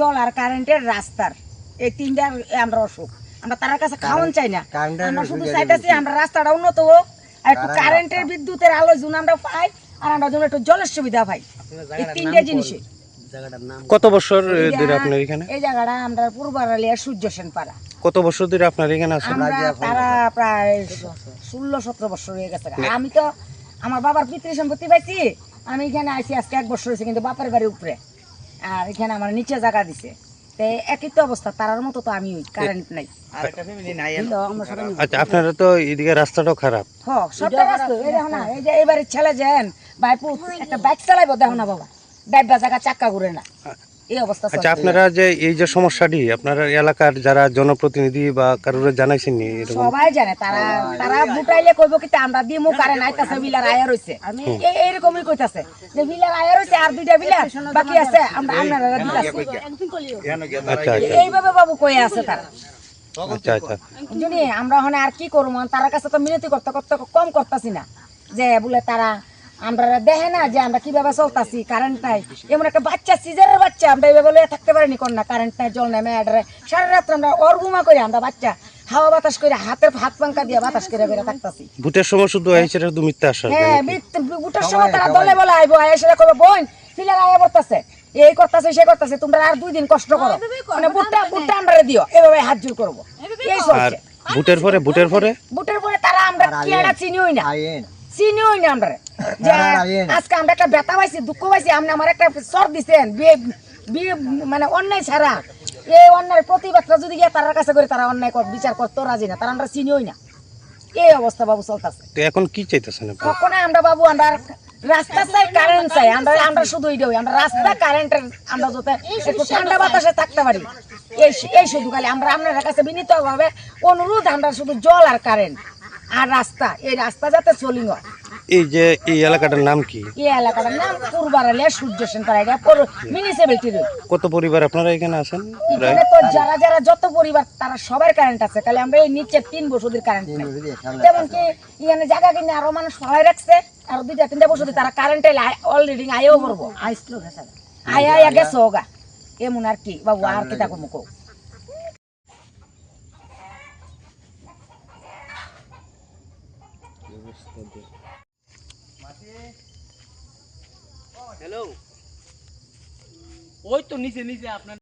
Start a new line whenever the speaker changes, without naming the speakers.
জল আর কারেন্টের রাস্তার। এই তিনটার আমরা অসুখ। আমরা তার কাছে খাওয়ান চাই না। আমরা শুধু চাইতেছি আমরা রাস্তাটা উন্নত হোক আর একটু কারেন্টের বিদ্যুতের আলো জুন আমরা পাই আর আমরা যেন একটু জলের সুবিধা পাই। এই তিনটে জিনিসে
কত বছর ধরে আপনার এখানে?
এই জায়গাটা আমরা পূর্বারালিয়া সূর্য সেন পাড়া
কত বছর ধরে আপনার এখানে আছেন?
আমরা তারা প্রায় ষোলো সতেরো বছর হয়ে গেছে। আমি তো আমার বাবার পিতৃ সম্পত্তি পাইছি আমি এখানে আইছি আজকে এক বছর হয়েছে কিন্তু বাপের বাড়ির উপরে। আর এখানে আমার নিচে জায়গা দিছে। একই তো অবস্থা তারার মতো তো আমি কারেন্ট নাই।
আচ্ছা আপনারা তো এদিকে রাস্তাটাও খারাপ।
হ, সবটা রাস্তা, এই দেখো না, এই যে এবারে ছেলে যেন বাইপু একটা বাইক চালাইবো দেখো না বাবা। ডাইবা জায়গা চাক্কা ঘুরে না। এই অবস্থা
আচ্ছা আপনারা যে এই যে সমস্যাটি আপনার এলাকার যারা জনপ্রতিনিধি বা কারোর জানাইছেন নি
সবাই জানে তারা তারা বুটাইলে কইব কি আমরা দিমু কারেন্ট আইতাছে বিলার আয়া রইছে। এই এইরকমই কইতাছে যে বিলার আয়া রইছে আর দুইটা বিলার বাকি আছে আমরা আপনারা দিতাছি।
আচ্ছা আচ্ছা।
এইভাবে বাবু আছে তারা।
আচ্ছা আচ্ছা।
আমরা আর কি করব? তার কাছে তো মিনতি করতে করতে কম করতেছি না। যে বলে তারা আমরা দেখে না যে আমরা কীভাবে চলতাছি কারেন্ট নাই এমন একটা বাচ্চা সিজারের বাচ্চা আমরা এইভাবে থাকতে পারিনি কোন না কারেন্ট নাই জল নাই মেয়াডারে সারা রাত আমরা অর্গুমা করে আমরা বাচ্চা হাওয়া বাতাস করে হাতের হাত পাঙ্কা দিয়ে বাতাস করে বেড়ে থাকতাছি।
ভোটের সময় শুধু এই সেটা তো মিথ্যা আশ্বাস
হ্যাঁ? বৃত্ত- সময় তারা দলে বলে আইবো আয় এসে করব বোন ফিলার আয়া করতেছে এই করতেছে সে করতেছে তোমরা আর দুই দিন কষ্ট করো। মানে বুটটা বুটটা আমরা দিও এভাবে হাত জোর করব। এই
আর
চলছে।
ভোটের পরে ভোটের পরে?
বুটের পরে তারা আমরা কি চিনিই না। না আমরা। যে আজকে আমরা একটা ব্যথা পাইছি দুঃখ পাইছি আপনি আমার একটা সর দিছেন বিয়ে বিয়ে মানে অন্যায় ছাড়া। এই অন্যায় প্রতিবাদটা যদি গিয়ে তার কাছে করে তারা অন্যায় কর- বিচার করতেও রাজি না তারা আমরা না। এই অবস্থা বাবু চলতেছে।
তো এখন কি চাইতেছেন
কখনো আমরা বাবু আমরা রাস্তা চাই কারেন্ট চাই আমরা আমরা শুধু আমরা রাস্তা কারেন্টের আমরা যাতে একটু ঠান্ডা বাতাসে থাকতে পারি। এই এই শুধু খালি আমরা আপনার কাছে বিনীত ভাবে অনুরোধ আমরা শুধু জল আর কারেন্ট আর রাস্তা এই রাস্তা যাতে চলি হয়।
এই যে এই এলাকাটার নাম কি?
এই এলাকাটার নাম পূর্বারালিয়া সূর্য সেন পাড়া এটা মিউনিসিপ্যালিটি রোড।
কত পরিবার আপনারা এখানে আছেন?
এখানে তো যারা যারা যত পরিবার তারা সবার কারেন্ট আছে। তাহলে আমরা এই নিচে তিন বছরের কারেন্ট যেমন কি এখানে জায়গা কিনে আরও মানুষ সবাই রাখছে আর দুইটা তিনটা বছর তারা কারেন্টে অলরেডি আয়ও করব। আয়া আয়া গেছে হোগা এমন আর কি বাবু আর কি তাকে মুখো।
হ্যালো ওই তো নিচে নিচে আপনার